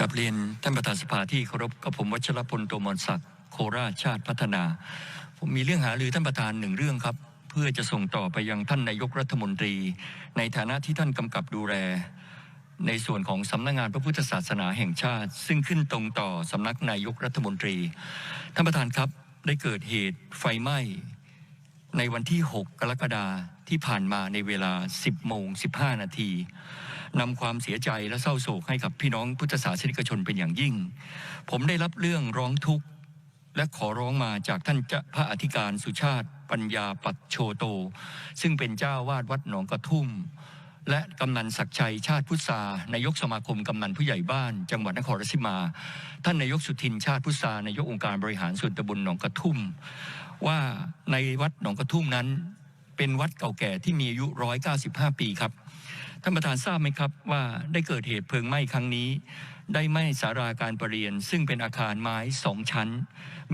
กับเรียนท่านประธานสภาที่เคารพกับผมวัชรพลโตมรศักดิ์โคราชชาติพัฒนา ผมมีเรื่องหารือท่านประธานหนึ่งเรื่องครับ เพื่อจะส่งต่อไปยังท่านนายกรัฐมนตรี ในฐานะที่ท่านกำกับดูแล ในส่วนของสำนักงานพระพุทธศาสนาแห่งชาติ ซึ่งขึ้นตรงต่อสำนักนายกรัฐมนตรี ท่านประธานครับได้เกิดเหตุไฟไหม้ ในวันที่ 6 กรกฎาที่ผ่านมาในเวลา 10 โมง 15 นาทีนำความเสียใจและเศร้าโศกให้กับพี่น้องพุทธศาสนิกชนเป็นอย่างยิ่ง ผมได้รับเรื่องร้องทุกข์ และขอร้องมาจากท่านเจ้าพระอธิการสุชาติปัญญาปัจโชโต ซึ่งเป็นเจ้าวาดวัดหนองกระทุ่ม และกำนันศักชัยชาติพุทธานายกสมาคมกำนันผู้ใหญ่บ้าน จังหวัดนครราชสีมา ท่านนายกสุทินชาติพุทธานายกองค์การบริหารส่วนตำบลหนองกระทุ่ม ว่าในวัดหนองกระทุ่มนั้น เป็นวัดเก่าแก่ที่มีอายุ 195 ปีครับ ท่านประธานทราบไหมครับว่าได้เกิดเหตุเพลิงไหม้ครั้งนี้ ได้ไหม้สาราการประเรียน ซึ่งเป็นอาคารไม้สองชั้น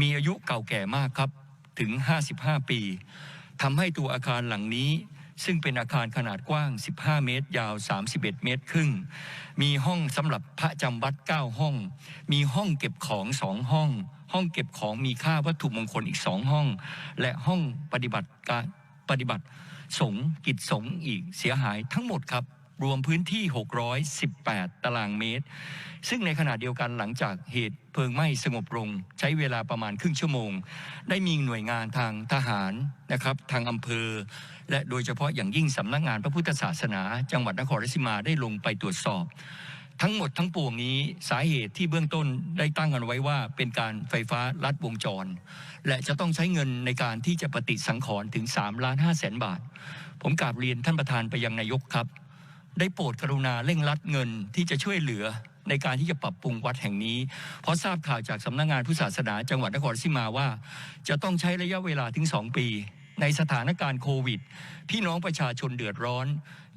มีอายุเก่าแก่มากครับถึง 55 ปีทำให้ตัวอาคารหลังนี้ ซึ่งเป็นอาคารขนาดกว้าง 15 เมตร ยาว 31 เมตรครึ่ง มีห้องสำหรับพระจำวัด 9 ห้อง มีห้องเก็บของสองห้อง ห้องเก็บของมีค่าวัตถุมงคลอีกสองห้อง และห้องปฏิบัติการปฏิบัติสงกิจสงอีกเสียหายทั้งหมดครับ รวมพื้นที่ 618 ตารางเมตร ซึ่งในขณะเดียวกันหลังจากเหตุเพลิงไหม้สงบลง ใช้เวลาประมาณครึ่งชั่วโมง ได้มีหน่วยงานทางทหารนะครับ ทางอำเภอ และโดยเฉพาะอย่างยิ่งสำนักงานพระพุทธศาสนา จังหวัดนครราชสีมาได้ลงไปตรวจสอบ ทั้งหมดทั้งปวงนี้สาเหตุที่เบื้องต้นได้ตั้งกันไว้ว่า เป็นการไฟฟ้าลัดวงจร และจะต้องใช้เงินในการที่จะปฏิสังขรณ์ถึง3ล้าน5แสนบาท ผมกราบเรียนท่านประธานไปยังนายกครับ ได้โปรดกรุณาเร่งรัดเงินที่จะช่วยเหลือในการที่จะปรับปรุงวัดแห่งนี้ เพราะทราบข่าวจากสำนักงานผู้ศาสนาจังหวัดนครราชสีมาว่า จะต้องใช้ระยะเวลาถึง2ปี ในสถานการณ์โควิด พี่น้องประชาชนเดือดร้อน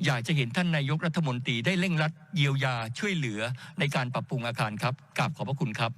อยากจะเห็นท่านนายกรัฐมนตรีได้เร่งรัดเยียวยาช่วยเหลือในการปรับปรุงอาคารครับกราบขอบพระคุณครับ